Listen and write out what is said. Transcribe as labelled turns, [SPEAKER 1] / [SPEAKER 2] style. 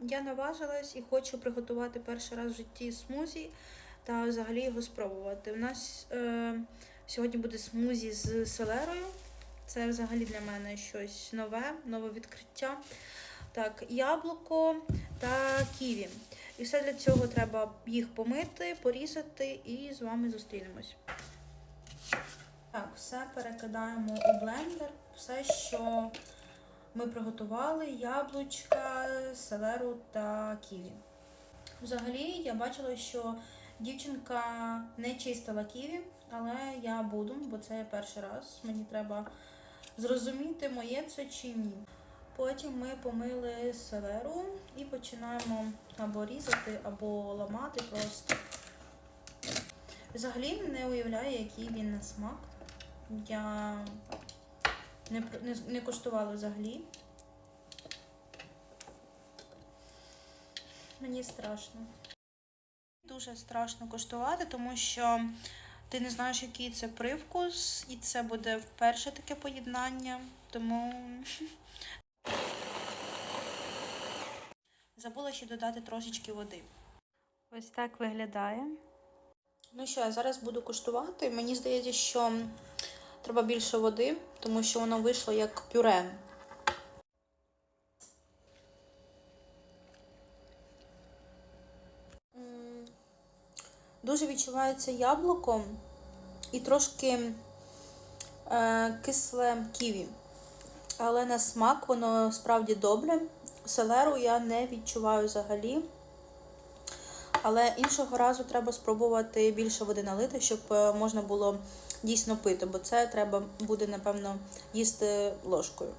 [SPEAKER 1] Я наважилась і хочу приготувати перший раз в житті смузі та взагалі його спробувати. У нас е, сьогодні буде смузі з селерою. Це взагалі для мене щось нове, нове відкриття. Так, яблуко та ківі. І все для цього треба їх помити, порізати і з вами зустрінемось. Так, все перекидаємо у блендер. Все, що ми приготували: яблучка, селеру та ківі. Взагалі, я бачила, що дівчинка не чистила ківі, але я буду, бо це перший раз. Мені треба зрозуміти, моє це чи ні. Потім ми помили селеру і починаємо або різати, або ламати просто. Взагалі не уявляю, який він на смак. Я не, не, не коштувала взагалі. Мені страшно. Дуже страшно коштувати, тому що ти не знаєш, який це привкус, і це буде вперше таке поєднання. Тому забула ще додати трошечки води. Ось так виглядає. Ну що, я зараз буду куштувати. Мені здається, що треба більше води, тому що воно вийшло як пюре. Дуже відчувається яблуко і трошки е, кисле ківі. Але на смак воно справді добре. Селеру я не відчуваю взагалі. Але іншого разу треба спробувати більше води налити, щоб е, можна було дійсно пити, бо це треба буде, напевно, їсти ложкою.